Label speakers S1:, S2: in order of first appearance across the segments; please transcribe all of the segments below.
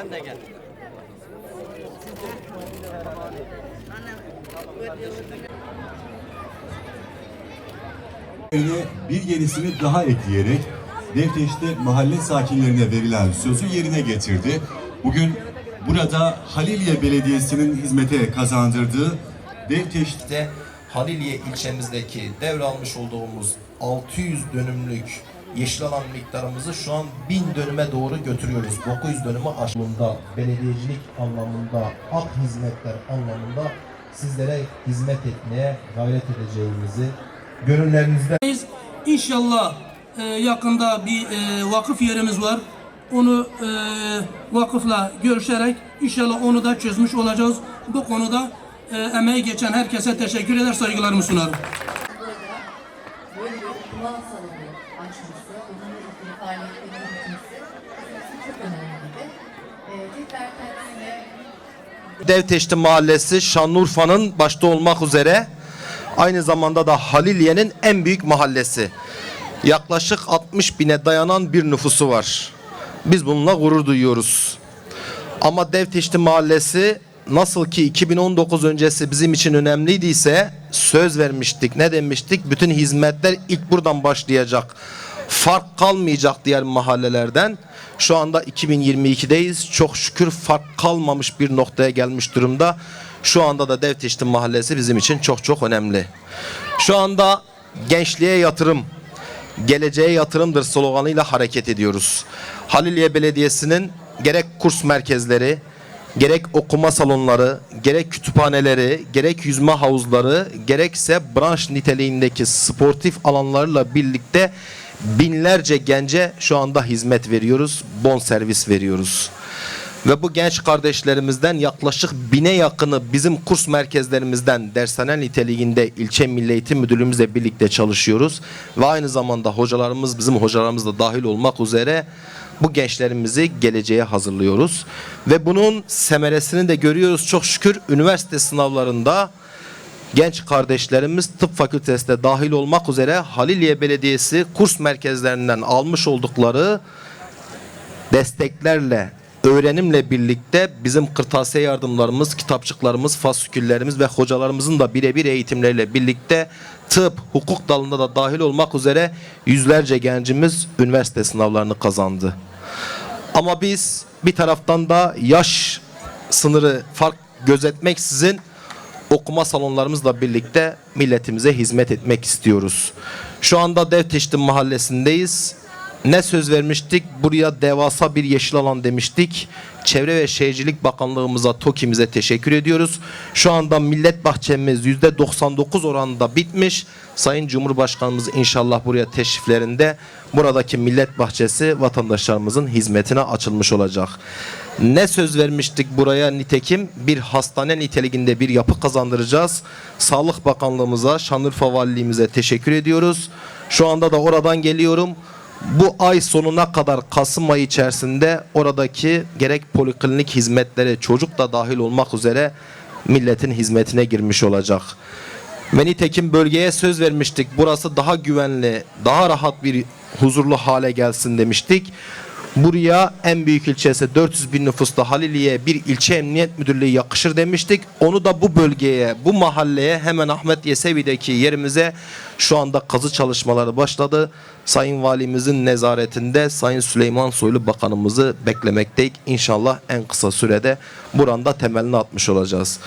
S1: Sen de gel.
S2: Bir yenisini daha ekleyerek Devteş'te mahalle sakinlerine verilen sözü yerine getirdi. Bugün burada Haliliye Belediyesi'nin hizmete kazandırdığı Devteş
S3: de Haliliye ilçemizdeki devralmış olduğumuz 600 dönümlük yeşil alan miktarımızı şu an 1000 dönüme doğru götürüyoruz. 900 dönümü aşımında, belediyecilik anlamında, hak hizmetler anlamında sizlere hizmet etmeye gayret edeceğimizi gönüllerinizde
S4: Biz İnşallah e, yakında bir e, vakıf yerimiz var. Onu e, vakıfla görüşerek inşallah onu da çözmüş olacağız. Bu konuda e, emeği geçen herkese teşekkür eder, saygılarımı sunarım.
S5: Açması, bununla ilgili faaliyetlerin için çok önemliydi. Ee, tekrar kendisine
S3: Devteşti Mahallesi Şanlıurfa'nın başta olmak üzere aynı zamanda da Haliliye'nin en büyük mahallesi. Yaklaşık 60 bine dayanan bir nüfusu var. Biz bununla gurur duyuyoruz. Ama Devteşti Mahallesi nasıl ki 2019 öncesi bizim için önemliydiyse söz vermiştik. Ne demiştik? Bütün hizmetler ilk buradan başlayacak. Fark kalmayacak diğer mahallelerden. Şu anda 2022'deyiz. Çok şükür fark kalmamış bir noktaya gelmiş durumda. Şu anda da Devteşti Mahallesi bizim için çok çok önemli. Şu anda gençliğe yatırım, geleceğe yatırımdır sloganıyla hareket ediyoruz. Haliliye Belediyesi'nin gerek kurs merkezleri, gerek okuma salonları, gerek kütüphaneleri, gerek yüzme havuzları, gerekse branş niteliğindeki sportif alanlarla birlikte binlerce gence şu anda hizmet veriyoruz, bon servis veriyoruz. Ve bu genç kardeşlerimizden yaklaşık bine yakını bizim kurs merkezlerimizden dershane niteliğinde ilçe Milli Eğitim Müdürlüğümüzle birlikte çalışıyoruz. Ve aynı zamanda hocalarımız bizim hocalarımız da dahil olmak üzere bu gençlerimizi geleceğe hazırlıyoruz. Ve bunun semeresini de görüyoruz çok şükür üniversite sınavlarında genç kardeşlerimiz tıp fakültesine dahil olmak üzere Haliliye Belediyesi kurs merkezlerinden almış oldukları desteklerle, öğrenimle birlikte bizim kırtasiye yardımlarımız, kitapçıklarımız, fasiküllerimiz ve hocalarımızın da birebir eğitimleriyle birlikte tıp, hukuk dalında da dahil olmak üzere yüzlerce gencimiz üniversite sınavlarını kazandı. Ama biz bir taraftan da yaş sınırı fark gözetmeksizin okuma salonlarımızla birlikte milletimize hizmet etmek istiyoruz. Şu anda Devteşti mahallesindeyiz. Ne söz vermiştik? Buraya devasa bir yeşil alan demiştik. Çevre ve Şehircilik Bakanlığımıza, TOKİ'mize teşekkür ediyoruz. Şu anda millet bahçemiz %99 oranında bitmiş. Sayın Cumhurbaşkanımız inşallah buraya teşriflerinde buradaki millet bahçesi vatandaşlarımızın hizmetine açılmış olacak. Ne söz vermiştik buraya nitekim bir hastane niteliğinde bir yapı kazandıracağız. Sağlık Bakanlığımıza, Şanlıurfa Valiliğimize teşekkür ediyoruz. Şu anda da oradan geliyorum. Bu ay sonuna kadar Kasım ayı içerisinde oradaki gerek poliklinik hizmetleri çocuk da dahil olmak üzere milletin hizmetine girmiş olacak. Ve nitekim bölgeye söz vermiştik. Burası daha güvenli, daha rahat bir huzurlu hale gelsin demiştik. Buraya en büyük ilçesi 400 bin nüfuslu Haliliye bir ilçe emniyet müdürlüğü yakışır demiştik. Onu da bu bölgeye, bu mahalleye hemen Ahmet Yesevi'deki yerimize şu anda kazı çalışmaları başladı. Sayın Valimizin nezaretinde Sayın Süleyman Soylu Bakanımızı beklemekteyiz. İnşallah en kısa sürede buranda temelini atmış olacağız.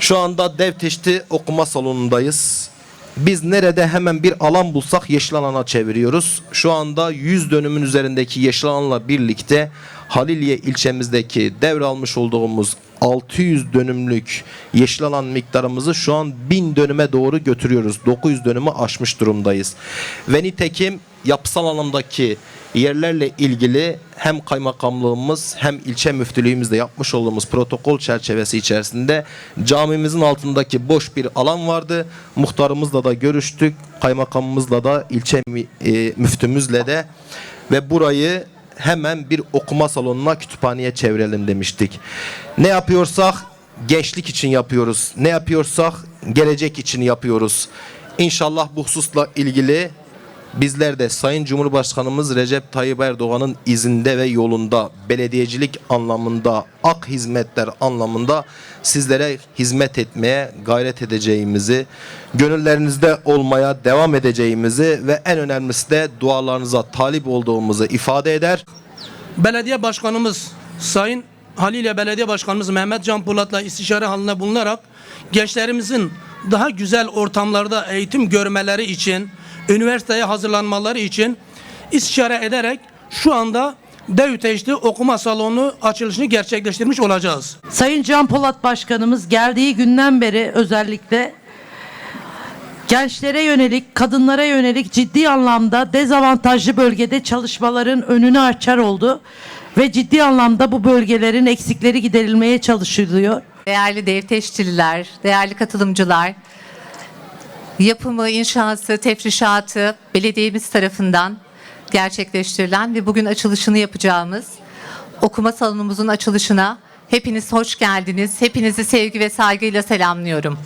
S3: Şu anda Devteşti okuma salonundayız. Biz nerede hemen bir alan bulsak yeşil alana çeviriyoruz. Şu anda 100 dönümün üzerindeki yeşil alanla birlikte Haliliye ilçemizdeki devralmış olduğumuz 600 dönümlük yeşil alan miktarımızı şu an 1000 dönüme doğru götürüyoruz. 900 dönümü aşmış durumdayız. Ve nitekim yapısal anlamdaki yerlerle ilgili hem kaymakamlığımız hem ilçe müftülüğümüzde yapmış olduğumuz protokol çerçevesi içerisinde camimizin altındaki boş bir alan vardı. Muhtarımızla da görüştük. Kaymakamımızla da ilçe e, müftümüzle de ve burayı hemen bir okuma salonuna kütüphaneye çevirelim demiştik. Ne yapıyorsak gençlik için yapıyoruz. Ne yapıyorsak gelecek için yapıyoruz. İnşallah bu hususla ilgili Bizler de Sayın Cumhurbaşkanımız Recep Tayyip Erdoğan'ın izinde ve yolunda belediyecilik anlamında, ak hizmetler anlamında sizlere hizmet etmeye gayret edeceğimizi, gönüllerinizde olmaya devam edeceğimizi ve en önemlisi de dualarınıza talip olduğumuzu ifade eder.
S4: Belediye Başkanımız Sayın Halilye Belediye Başkanımız Mehmet Can Polat'la istişare halinde bulunarak gençlerimizin daha güzel ortamlarda eğitim görmeleri için, üniversiteye hazırlanmaları için istişare ederek şu anda DÜTEŞ'te okuma salonu açılışını gerçekleştirmiş olacağız.
S1: Sayın Can Polat Başkanımız geldiği günden beri özellikle gençlere yönelik, kadınlara yönelik ciddi anlamda dezavantajlı bölgede çalışmaların önünü açar oldu ve ciddi anlamda bu bölgelerin eksikleri giderilmeye çalışılıyor.
S5: Değerli devteşçiler, değerli katılımcılar, yapımı, inşası, tefrişatı belediyemiz tarafından gerçekleştirilen ve bugün açılışını yapacağımız okuma salonumuzun açılışına hepiniz hoş geldiniz. Hepinizi sevgi ve saygıyla selamlıyorum.